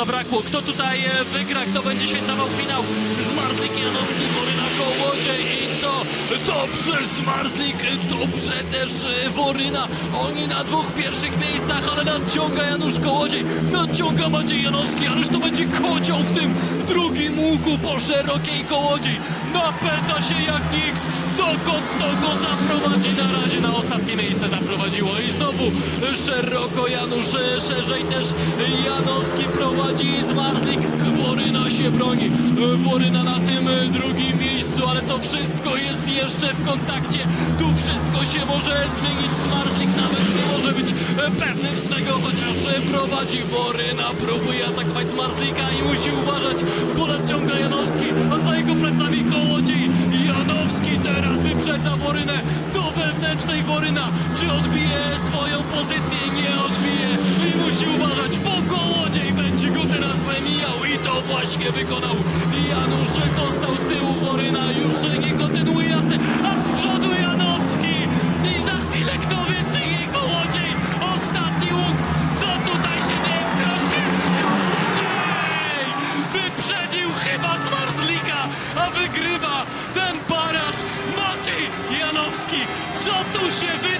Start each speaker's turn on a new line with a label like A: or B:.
A: Zabrakło. Kto tutaj e, wygra? Kto będzie świętował finał? Zmarzlik Janowski, Woryna Kołodziej? Dobrze Zmarzlik, dobrze też e, Woryna. Oni na dwóch pierwszych miejscach, ale nadciąga Janusz Kołodziej, nadciąga Maciej Janowski, ależ to będzie kocioł w tym drugim łuku po szerokiej Kołodziej. Napędza się jak nikt. Dokąd to go zaprowadzi? Na razie na ostatnie miejsce zaprowadziło i znowu szeroko Janusz, e, szerzej też Janowski prowadzi Zmarzlik, Woryna się broni, Woryna na tym drugim miejscu, ale to wszystko jest jeszcze w kontakcie, tu wszystko się może zmienić, Zmarzlik nawet nie może być e, pewnym swego, chociaż e, prowadzi Woryna, próbuje atakować Zmarzlika i musi uważać, bo nadciąga Janowski, a za jego plecami Kołodziej, Janowski. Teraz wyprzedza Worynę. Do wewnętrznej Woryna. Czy odbije swoją pozycję? Właśnie wykonał. Janusz został z tyłu Woryna, już nie kontynuuje jazdy, a z przodu Janowski i za chwilę kto wie, czy jej Kołodziej. Ostatni łuk, co tutaj się dzieje w krośnie? Kołodziej wyprzedził chyba Zmarzlika, a wygrywa ten baraż Maciej Janowski. Co tu się wydarzy?